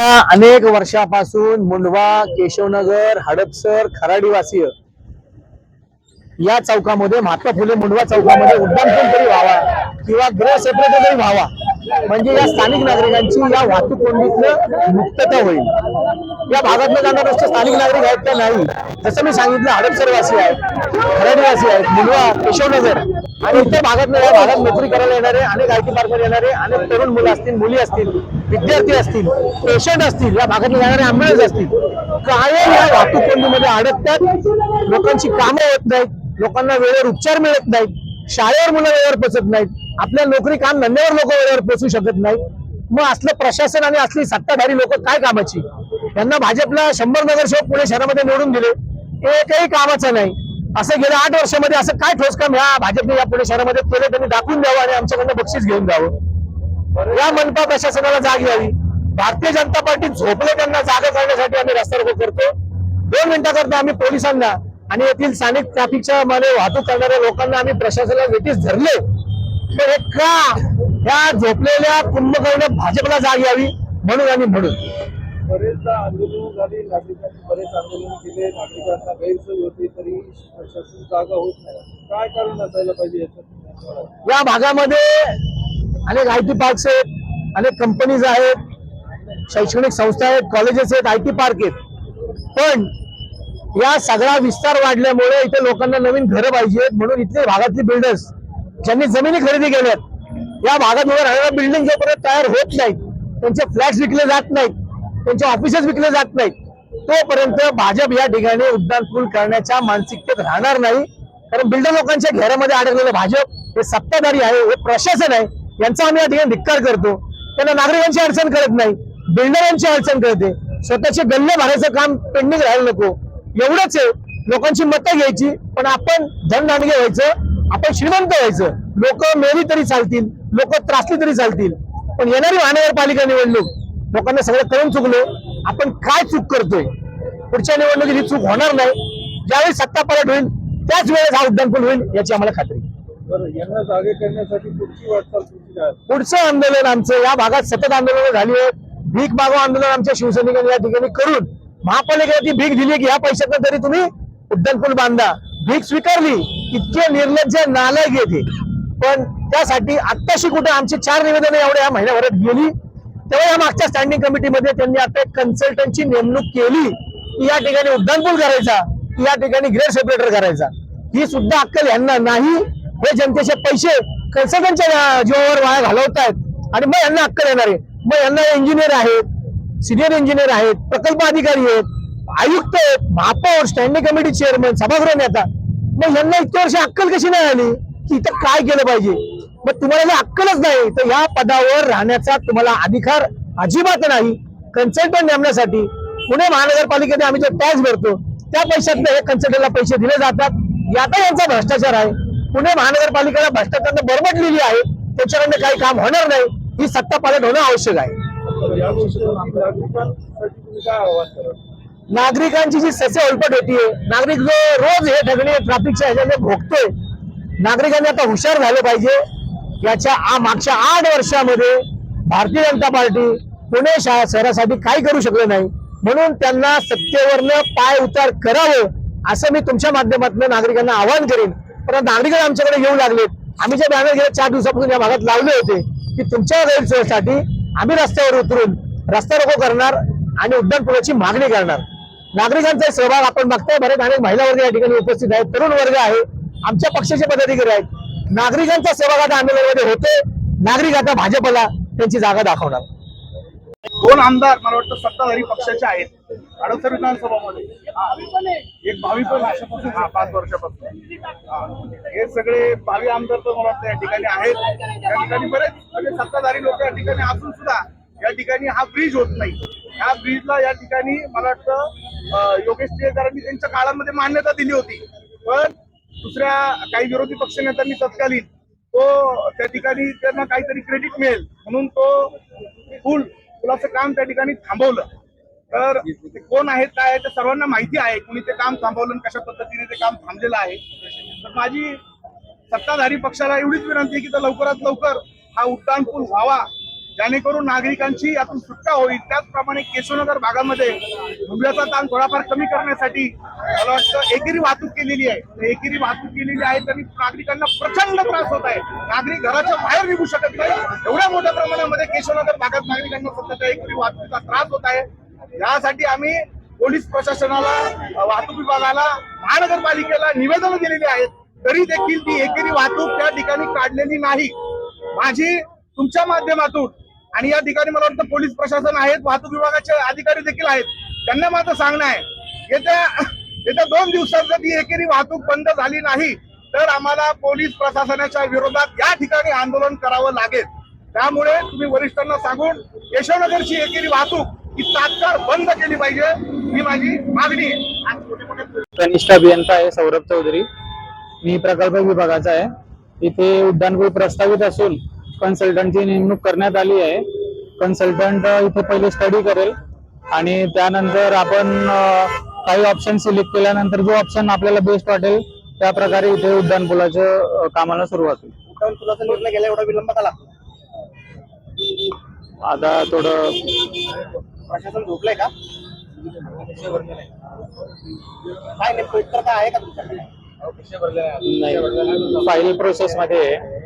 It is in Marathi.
अनेक वर्षापासून मुंडवा केशवनगर हडपसर खराडीवासीय या चौकामध्ये महात्मा फुले मुंडवा चौकामध्ये उड्डाणपूल तरी व्हावा किंवा गृह सेपरेट तरी व्हावा. म्हणजे या स्थानिक नागरिकांची या वाहतूक कोंडीतनं मुक्तता होईल. या भागातनं जाणार रस्ते स्थानिक नागरिक आहेत का नाही. जसं मी सांगितलं हडपसरवासी आहेत खराडीवासी आहेत मुलवा केशवनगर आणि इतर भागातनं या भागात नोकरी करायला येणारे अनेक आयटी पार्कवर येणारे अनेक तरुण मुलं असतील मुली असतील विद्यार्थी असतील पेशंट असतील या भागात जाणारे अँब्युलन्स असतील. काय या वाहतूक कोंडीमध्ये अडकतात. लोकांची कामं होत नाहीत. लोकांना वेळेवर उपचार मिळत नाहीत. शाळेवर मुलं वेळेवर पोचत नाहीत. आपल्या नोकरी काम धंद्यावर लोक वेळेवर पोचू शकत नाही. मग असलं प्रशासन आणि असली सत्ताधारी लोक काय कामाची? त्यांना भाजपला शंभर नगरसेवक पुणे शहरामध्ये निवडून दिले. एकही कामाचं नाही. असं गेल्या आठ वर्षामध्ये असं काय ठोस काम ह्या भाजपने या पुणे शहरामध्ये केलं? त्यांनी दाखवून द्यावं आणि आमच्याकडनं बक्षीस घेऊन द्यावं या मनपा प्रशासनाला जाग यावी. भारतीय जनता पार्टी झोपले त्यांना जागा करण्यासाठी आम्ही रस्ता रोको करतो. दोन मिनिटाकरता आम्ही पोलिसांना. आणि येथील स्थानिक ट्रॅफिकच्या मध्ये वाहतूक करणाऱ्या लोकांना आम्ही प्रशासनाला वेटीस धरले. का? ह्या झोपलेल्या कुंभकर्ण भाजपला जाग यावी म्हणून आणि म्हणून. बरेचदा आंदोलन झाली नागरिकांनी बरेच आंदोलन केले नागरिकांना गैरसोय होती तरी प्रशासन जागा होत नाही. काय कारण असायला पाहिजे याच्यात? या भागामध्ये अनेक आय टी पार्क्स आहेत अनेक कंपनीज आहेत शैक्षणिक संस्था आहेत कॉलेजेस आहेत आय टी पार्क आहेत. पण या सगळा विस्तार वाढल्यामुळे इथे लोकांना नवीन घरं पाहिजेत म्हणून इथले भागातले बिल्डर्स ज्यांनी जमिनी खरेदी केल्यात या भागात उभ्या राहणाऱ्या बिल्डिंग जोपर्यंत तयार होत नाहीत त्यांचे फ्लॅट्स विकले जात नाहीत त्यांचे ऑफिसेस विकले जात नाहीत तोपर्यंत भाजप या ठिकाणी उड्डाणपूल करण्याच्या मानसिकतेत राहणार नाही. कारण बिल्डर लोकांच्या घेऱ्यामध्ये अडकलेलं भाजप हे सत्ताधारी आहे हे प्रशासन आहे यांचा आम्ही या ठिकाणी धिक्कार करतो. त्यांना नागरिकांची अडचण कळत नाही बिल्डरांची अडचण कळते. स्वतःचे गल्ले भरायचं काम पेंडिंग राहायला नको. एवढंच आहे लोकांची मतं घ्यायची पण आपण धनदांडगे व्हायचं आपण श्रीमंत व्हायचं. लोक मेली तरी चालतील लोक त्रासली तरी चालतील. पण येणारी महानगरपालिका निवडणूक लोकांना सगळं कळून चुकले. आपण काय चूक करतोय? पुढच्या निवडणुकीत ही चूक होणार नाही. ज्यावेळी सत्ता परत होईल त्याच वेळेस हा उड्डाणपूल होईल याची आम्हाला खात्री पुढचं आंदोलन आमचं या भागात सतत आंदोलन झाली आहेत. भीक मागो आंदोलन आमच्या शिवसैनिकांनी या ठिकाणी करून महापालिकेला ती भीक दिली की ह्या पैशातनं तरी तुम्ही उड्डाणपूल बांधा. भीक स्वीकारली इतके निर्लज्ज नालायक येते पण त्यासाठी आत्ताशी कुठे आमची चार निवेदनं एवढ्या या महिन्याभरात गेली तेव्हा या मागच्या स्टँडिंग कमिटीमध्ये त्यांनी आता एक कन्सल्टंटची नेमणूक केली की या ठिकाणी उड्डाणपूल करायचा की या ठिकाणी ग्रेड सेपरेटर करायचा. ही सुद्धा अक्कल यांना नाही हे जनतेचे पैसे कन्सल्टंटच्या जीवावर वाया घालवतायत आणि मग यांना अक्कल येणार आहे. मग यांना इंजिनियर आहेत सिनियर इंजिनियर आहेत प्रकल्प अधिकारी आहेत आयुक्त आहेत महापौर स्टँडिंग कमिटी चेअरमन सभागृह नेता. मग यांना इतक्या वर्ष अक्कल कशी नाही आली? की इथं काय केलं पाहिजे? मग तुम्हाला जर अक्कलच नाही तर या पदावर राहण्याचा तुम्हाला अधिकार अजिबात नाही. कन्सल्टंट नेमण्यासाठी पुणे महानगरपालिकेने आम्ही जो टॅक्स भरतो त्या पैशातनं हे कन्सल्टंटला पैसे दिले जातात. याचा यांचा भ्रष्टाचार आहे. पुणे महानगरपालिकेला भ्रष्टाचारानं बरबटलेली आहे. त्याच्याकडनं काही काम होणार नाही. ही सत्ता पालट होणं आवश्यक आहे. नागरिकांची जी ससे उलपट होतीये नागरिक जो रोज हे ठगणे ट्रॅफिकच्या ह्याच्याने भोगतोय नागरिकांनी आता हुशार झालं पाहिजे. याच्या मागच्या आठ वर्षामध्ये भारतीय जनता पार्टी पुणे शहरासाठी काही करू शकलं नाही. म्हणून त्यांना सत्तेवरनं पाय उतार करावं असं मी तुमच्या माध्यमातून नागरिकांना आवाहन करेन. पण नागरिक आमच्याकडे येऊ लागलेत. आम्ही जे बॅनर गेले चार दिवसापासून या भागात लावले होते की तुमच्या गैरसोयीसाठी आम्ही रस्त्यावर उतरून रस्ता रोको करणार आणि उड्डाणपुलाची मागणी करणार. नागरिकांचा सहभाग आपण बघताय. बरेच अनेक महिला वर्ग या ठिकाणी उपस्थित आहेत. तरुण वर्ग आहे. आमच्या पक्षाचे पदाधिकारी आहेत. नागरिकांचा सहभाग आता आंदोलनामध्ये होते नागरिक आता भाजपला त्यांची जागा दाखवणार. दोन आमदार मला वाटतं सत्ताधारी पक्षाचे आहेत. अडसर विधानसभामध्ये. एक भावी पण हा पाच वर्षापासून. हे. सगळे भावी आमदार तर मला वाटतं या ठिकाणी आहेत. या ठिकाणी बरेच म्हणजे सत्ताधारी लोक या ठिकाणी असून सुद्धा या ठिकाणी हा ब्रिज होत नाही. या ब्रिजला या ठिकाणी मला वाटतं योगेश टिळेकरांनी त्यांच्या काळामध्ये मान्यता दिली होती. पण दुसऱ्या काही विरोधी पक्षनेत्यांनी तत्कालीन तो त्या ठिकाणी त्यांना काहीतरी क्रेडिट मिळेल. म्हणून तो फुल पुलाचं काम त्या ठिकाणी थांबवलं. तर ते कोण आहेत काय ते सर्वांना माहिती आहे. कोणी ते काम थांबवलं कशा पद्धतीने ते काम थांबलेलं आहे. तर माझी सत्ताधारी पक्षाला एवढीच विनंती आहे की तर लवकरात लवकर हा उड्डाण पूल व्हावा. जेणेकरून नागरिकांची यातून सुटका होईल. त्याचप्रमाणे केशवनगर भागामध्ये मुंबईचा ताण थोडाफार कमी करण्यासाठी मला वाटतं एकेरी वाहतूक केलेली आहे. एकेरी वाहतूक केलेली आहे तरी नागरिकांना प्रचंड त्रास होत आहे. नागरिक घराच्या बाहेर निघू शकत नाही. एवढ्या मोठ्या प्रमाणामध्ये केशवनगर भागात नागरिकांना सध्याच्या एकेरी वाहतुकीचा त्रास होत आहे. यासाठी आम्ही पोलीस प्रशासनाला वाहतूक विभागाला महानगरपालिकेला निवेदन दिलेली आहेत तरी देखील ती एकेरी वाहतूक त्या ठिकाणी काढलेली नाही. माझी तुमच्या माध्यमातून आणि या ठिकाणी मला वाटतं पोलीस प्रशासन आहेत वाहतूक विभागाचे अधिकारी देखील आहेत. त्यांना माझं सांगणं आहे येत्या येत्या दोन दिवसात जर ही एकेरी वाहतूक बंद झाली नाही तर आम्हाला पोलीस प्रशासनाच्या विरोधात या ठिकाणी आंदोलन करावं लागेल. त्यामुळे तुम्ही वरिष्ठांना सांगून यशवनगरची एकेरी वाहतूक ही तात्काळ बंद केली पाहिजे ही माझी मागणी आहे. कनिष्ठ अभियंता आहे सौरभ चौधरी. मी प्रकल्प विभागाचा आहे. इथे उड्डाणपूल प्रस्तावित असून कन्सल्टंटची नेमणूक करण्यात आली आहे. कन्सल्टंट इथे पहिले स्टडी करेल. आणि त्यानंतर आपण काही ऑप्शन सिलेक्ट केल्यानंतर जो ऑप्शन आपल्याला बेस्ट वाटेल त्या प्रकारे इथे उड्डाणपुलाच्या अ, कामाला सुरुवात होईल. उड्डाण पुलाचा निर्णय गेला एवढा विलंब झाला. आता थोडं प्रशासन झोपलंय का? काय नेमकं उत्तर काय आहे का तुमच्याकडे? नाही. फाईल प्रोसेस मध्ये आहे.